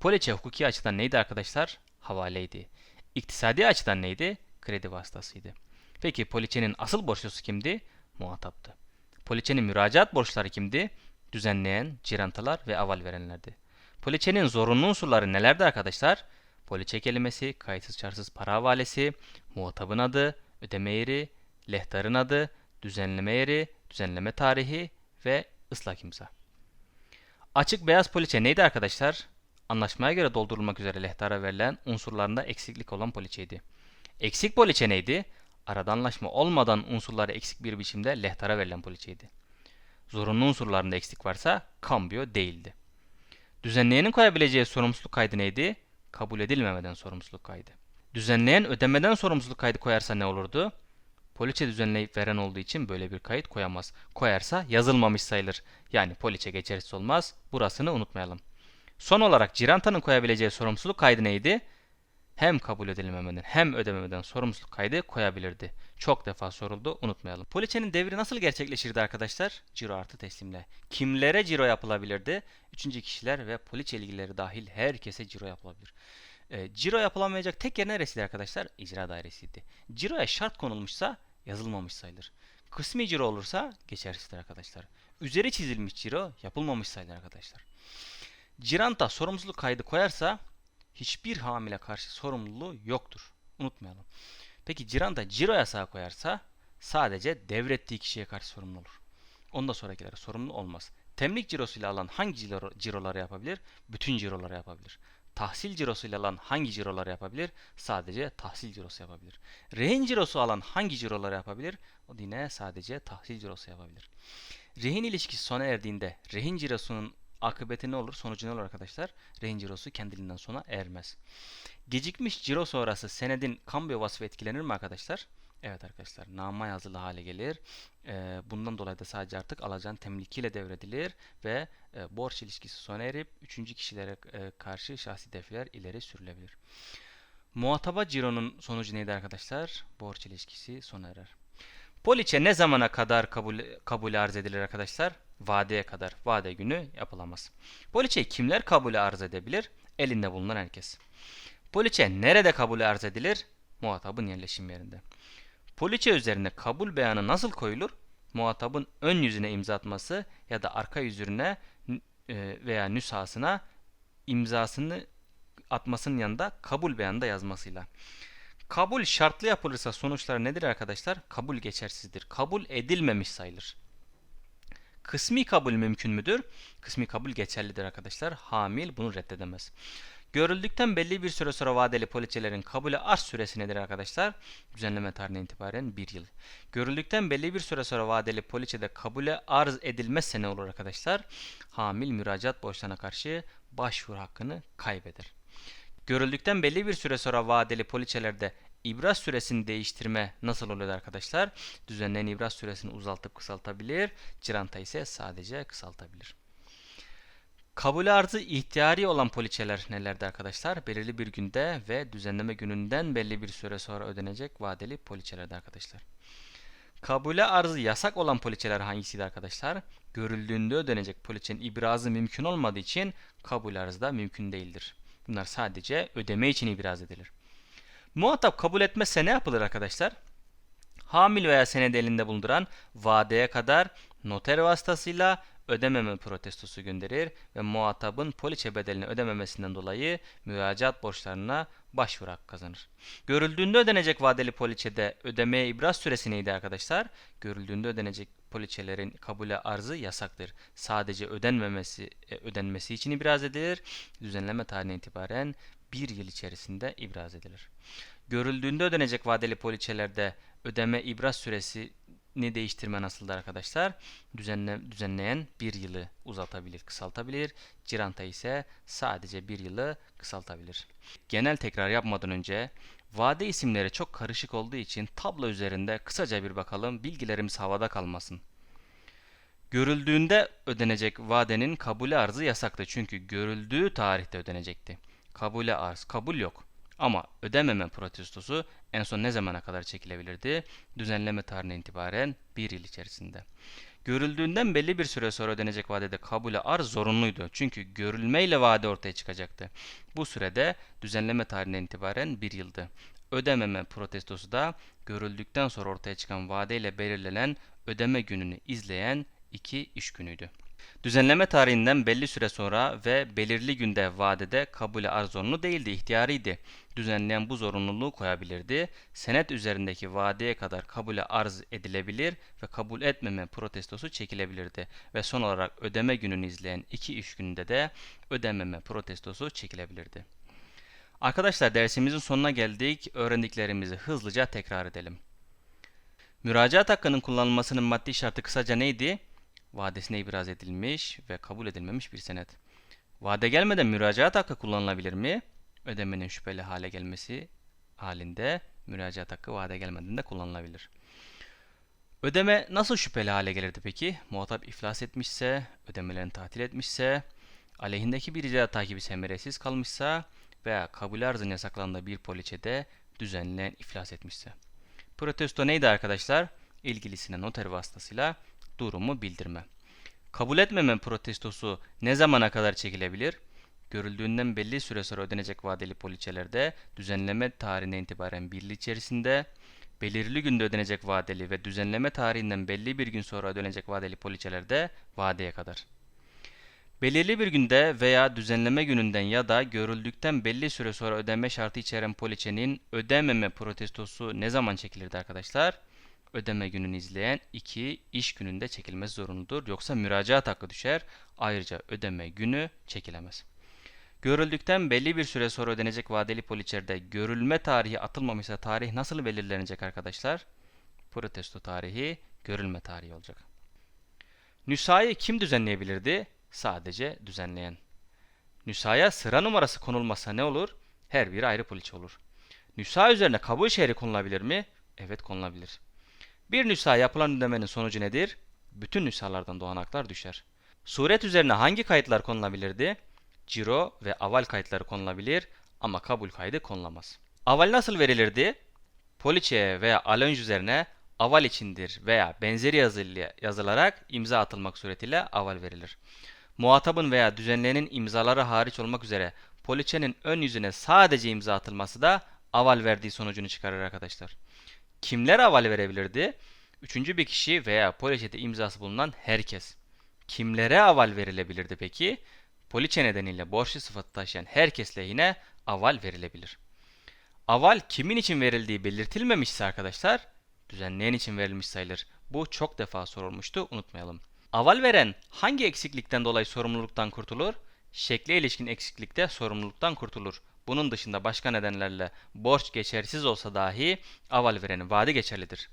Poliçe hukuki açıdan neydi arkadaşlar? Havaleydi. İktisadi açıdan neydi? Kredi vasıtasıydı. Peki poliçenin asıl borçlusu kimdi? Muhataptı. Poliçenin müracaat borçları kimdi? Düzenleyen, cirantalar ve aval verenlerdi. Poliçenin zorunlu unsurları nelerdi arkadaşlar? Poliçe kelimesi, kayıtsız çarşısız para havalesi, muhatabın adı, ödeme yeri, lehtarın adı, düzenleme yeri, düzenleme tarihi ve ıslak imza. Açık beyaz poliçe neydi arkadaşlar? Anlaşmaya göre doldurulmak üzere lehtara verilen unsurlarında eksiklik olan poliçeydi. Eksik poliçe neydi? Arada anlaşma olmadan unsurları eksik bir biçimde lehtara verilen poliçeydi. Zorunlu unsurlarında eksik varsa kambiyo değildi. Düzenleyenin koyabileceği sorumluluk kaydı neydi? Kabul edilmemeden sorumluluk kaydı. Düzenleyen ödemeden sorumluluk kaydı koyarsa ne olurdu? Poliçe düzenleyip veren olduğu için böyle bir kayıt koyamaz. Koyarsa yazılmamış sayılır. Yani poliçe geçersiz olmaz. Burasını unutmayalım. Son olarak cirantanın koyabileceği sorumluluk kaydı neydi? Hem kabul edilmemeden hem ödememeden sorumluluk kaydı koyabilirdi. Çok defa soruldu unutmayalım. Poliçenin devri nasıl gerçekleşirdi arkadaşlar? Ciro artı teslimle. Kimlere ciro yapılabilirdi? Üçüncü kişiler ve poliçe ilgileri dahil herkese ciro yapılabilir. E, ciro yapılamayacak tek yer neresiydi arkadaşlar? İcra dairesiydi. Ciroya şart konulmuşsa yazılmamış sayılır. Kısmi ciro olursa geçersizdir arkadaşlar. Üzeri çizilmiş ciro yapılmamış sayılır arkadaşlar. Ciranta sorumluluk kaydı koyarsa hiçbir hamile karşı sorumluluğu yoktur. Unutmayalım. Peki Ciranta ciro yasağı koyarsa sadece devrettiği kişiye karşı sorumlu olur. Ondan sonrakilere sorumlu olmaz. Temlik cirosuyla alan hangi ciro, ciroları yapabilir? Bütün ciroları yapabilir. Tahsil cirosuyla alan hangi ciroları yapabilir? Sadece tahsil cirosu yapabilir. Rehin cirosu alan hangi ciroları yapabilir? O yine sadece tahsil cirosu yapabilir. Rehin ilişkisi sona erdiğinde rehin cirosunun akıbeti ne olur? Sonucu ne olur arkadaşlar? Rehin cirosu kendiliğinden sona ermez. Gecikmiş ciro sonrası senedin kambiyo vasfı etkilenir mi arkadaşlar? Evet arkadaşlar nama yazılı hale gelir. Ee, bundan dolayı da sadece artık alacağın temlikiyle devredilir ve e, borç ilişkisi sona erip üçüncü kişilere e, karşı şahsi defter ileri sürülebilir. Muhataba cironun sonucu neydi arkadaşlar? Borç ilişkisi sona erer. Poliçe ne zamana kadar kabul, kabul arz edilir arkadaşlar? Vadeye kadar. Vade günü yapılamaz. Poliçeyi kimler kabul arz edebilir? Elinde bulunan herkes. Poliçe nerede kabul arz edilir? Muhatabın yerleşim yerinde. Poliçe üzerine kabul beyanı nasıl koyulur? Muhatabın ön yüzüne imza atması ya da arka yüzüne e, veya nüshasına imzasını atmasının yanında kabul beyanı da yazmasıyla. Kabul şartlı yapılırsa sonuçları nedir arkadaşlar? Kabul geçersizdir. Kabul edilmemiş sayılır. Kısmi kabul mümkün müdür? Kısmi kabul geçerlidir arkadaşlar. Hamil bunu reddedemez. Görüldükten belli bir süre sonra vadeli poliçelerin kabulü arz süresi nedir arkadaşlar? Düzenleme tarihinden itibaren 1 yıl. Görüldükten belli bir süre sonra vadeli poliçede kabule arz edilmezse ne olur arkadaşlar? Hamil müracaat borçlarına karşı başvuru hakkını kaybeder. Görüldükten belli bir süre sonra vadeli poliçelerde ibraz süresini değiştirme nasıl oluyor arkadaşlar? Düzenleyen ibraz süresini uzaltıp kısaltabilir. Ciranta ise sadece kısaltabilir. Kabul arzı ihtiyari olan poliçeler nelerdi arkadaşlar? Belirli bir günde ve düzenleme gününden belli bir süre sonra ödenecek vadeli poliçelerdi arkadaşlar. Kabule arzı yasak olan poliçeler hangisiydi arkadaşlar? Görüldüğünde ödenecek poliçenin ibrazı mümkün olmadığı için kabul arzı da mümkün değildir. Bunlar sadece ödeme için ibraz edilir. Muhatap kabul etmezse ne yapılır arkadaşlar? Hamil veya senedi elinde bulunduran vadeye kadar noter vasıtasıyla ödememe protestosu gönderir ve muhatabın poliçe bedelini ödememesinden dolayı müracaat borçlarına başvuru hakkı kazanır. Görüldüğünde ödenecek vadeli poliçede ödemeye ibraz süresi neydi arkadaşlar? Görüldüğünde ödenecek poliçelerin kabule arzı yasaktır. Sadece ödenmemesi e, ödenmesi için ibraz edilir. Düzenleme tarihine itibaren bir yıl içerisinde ibraz edilir. Görüldüğünde ödenecek vadeli poliçelerde ödeme ibraz süresi ne değiştirme nasıldır arkadaşlar? Düzenle, düzenleyen bir yılı uzatabilir, kısaltabilir. Ciranta ise sadece bir yılı kısaltabilir. Genel tekrar yapmadan önce vade isimleri çok karışık olduğu için tablo üzerinde kısaca bir bakalım bilgilerimiz havada kalmasın. Görüldüğünde ödenecek vadenin kabul arzı yasaktı çünkü görüldüğü tarihte ödenecekti. Kabule arz, kabul yok. Ama ödememe protestosu en son ne zamana kadar çekilebilirdi? Düzenleme tarihinden itibaren bir yıl içerisinde. Görüldüğünden belli bir süre sonra ödenecek vadede kabule arz zorunluydu. Çünkü görülmeyle vade ortaya çıkacaktı. Bu sürede düzenleme tarihinden itibaren bir yıldı. Ödememe protestosu da görüldükten sonra ortaya çıkan vadeyle belirlenen ödeme gününü izleyen iki iş günüydü. Düzenleme tarihinden belli süre sonra ve belirli günde vadede kabule arz zorunlu değildi, ihtiyariydi. Düzenleyen bu zorunluluğu koyabilirdi. Senet üzerindeki vadeye kadar kabule arz edilebilir ve kabul etmeme protestosu çekilebilirdi. Ve son olarak ödeme gününü izleyen iki iş gününde de ödememe protestosu çekilebilirdi. Arkadaşlar dersimizin sonuna geldik. Öğrendiklerimizi hızlıca tekrar edelim. Müracaat hakkının kullanılmasının maddi şartı kısaca neydi? Vadesine ibraz edilmiş ve kabul edilmemiş bir senet. Vade gelmeden müracaat hakkı kullanılabilir mi? Ödemenin şüpheli hale gelmesi halinde müracaat hakkı vade gelmeden de kullanılabilir. Ödeme nasıl şüpheli hale gelirdi peki? Muhatap iflas etmişse, ödemelerini tatil etmişse, aleyhindeki bir icra takibi semeresiz kalmışsa veya kabul arzın yasaklandığı bir poliçede düzenleyen iflas etmişse. Protesto neydi arkadaşlar? İlgilisine noter vasıtasıyla durumu bildirme. Kabul etmeme protestosu ne zamana kadar çekilebilir? Görüldüğünden belli süre sonra ödenecek vadeli poliçelerde düzenleme tarihine itibaren bir yıl içerisinde belirli günde ödenecek vadeli ve düzenleme tarihinden belli bir gün sonra ödenecek vadeli poliçelerde vadeye kadar. Belirli bir günde veya düzenleme gününden ya da görüldükten belli süre sonra ödeme şartı içeren poliçenin ödememe protestosu ne zaman çekilirdi arkadaşlar? Ödeme gününü izleyen iki iş gününde çekilmesi zorunludur. Yoksa müracaat hakkı düşer. Ayrıca ödeme günü çekilemez. Görüldükten belli bir süre sonra ödenecek vadeli poliçerde görülme tarihi atılmamışsa tarih nasıl belirlenecek arkadaşlar? Protesto tarihi görülme tarihi olacak. Nüshayı kim düzenleyebilirdi? Sadece düzenleyen. Nüshaya sıra numarası konulmasa ne olur? Her biri ayrı poliçe olur. Nüsha üzerine kabul şehri konulabilir mi? Evet konulabilir. Bir nüsha yapılan ödemenin sonucu nedir? Bütün nüshalardan doğan haklar düşer. Suret üzerine hangi kayıtlar konulabilirdi? Ciro ve aval kayıtları konulabilir ama kabul kaydı konulamaz. Aval nasıl verilirdi? Poliçeye veya alönj üzerine aval içindir veya benzeri yazıyla yazılarak imza atılmak suretiyle aval verilir. Muhatabın veya düzenleyenin imzaları hariç olmak üzere poliçenin ön yüzüne sadece imza atılması da aval verdiği sonucunu çıkarır arkadaşlar. Kimler aval verebilirdi? Üçüncü bir kişi veya poliçede imzası bulunan herkes. Kimlere aval verilebilirdi peki? Poliçe nedeniyle borçlu sıfatı taşıyan herkes lehine aval verilebilir. Aval kimin için verildiği belirtilmemişse arkadaşlar düzenleyen için verilmiş sayılır. Bu çok defa sorulmuştu unutmayalım. Aval veren hangi eksiklikten dolayı sorumluluktan kurtulur? Şekle ilişkin eksiklikte sorumluluktan kurtulur. Bunun dışında başka nedenlerle borç geçersiz olsa dahi aval verenin vaadi geçerlidir.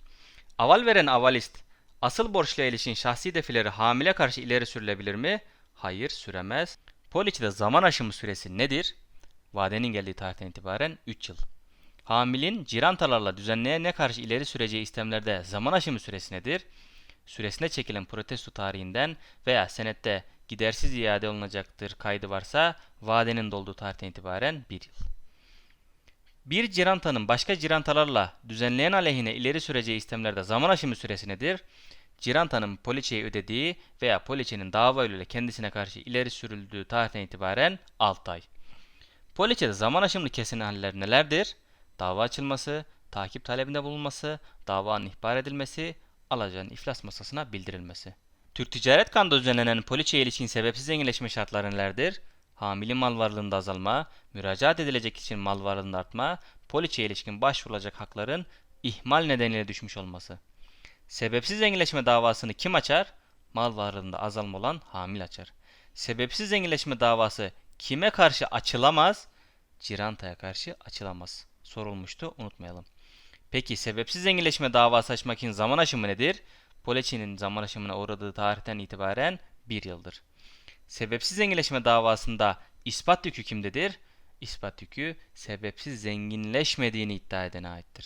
Aval veren avalist asıl borçla ilişkin şahsi defileri hamile karşı ileri sürülebilir mi? Hayır süremez. Poliçede zaman aşımı süresi nedir? Vadenin geldiği tarihten itibaren 3 yıl. Hamilin cirantalarla düzenleyene karşı ileri süreceği istemlerde zaman aşımı süresi nedir? Süresine çekilen protesto tarihinden veya senette gidersiz iade olunacaktır kaydı varsa vadenin dolduğu tarihten itibaren 1 yıl. Bir cirantanın başka cirantalarla düzenleyen aleyhine ileri süreceği istemlerde zaman aşımı süresi nedir? Cirantanın poliçeyi ödediği veya poliçenin dava ile kendisine karşı ileri sürüldüğü tarihten itibaren 6 ay. Poliçede zaman aşımlı kesin haller nelerdir? Dava açılması, takip talebinde bulunması, davanın ihbar edilmesi, alacağın iflas masasına bildirilmesi. Türk Ticaret Kanunda düzenlenen poliçeye ilişkin sebepsiz zenginleşme şartları nelerdir? Hamilin mal varlığında azalma, müracaat edilecek için mal varlığında artma, poliçeye ilişkin başvurulacak hakların ihmal nedeniyle düşmüş olması. Sebepsiz zenginleşme davasını kim açar? Mal varlığında azalma olan hamil açar. Sebepsiz zenginleşme davası kime karşı açılamaz? Cirantaya karşı açılamaz. Sorulmuştu unutmayalım. Peki sebepsiz zenginleşme davası açmak için zaman aşımı nedir? Poliçenin zaman aşımına uğradığı tarihten itibaren bir yıldır. Sebepsiz zenginleşme davasında ispat yükü kimdedir? İspat yükü sebepsiz zenginleşmediğini iddia edene aittir.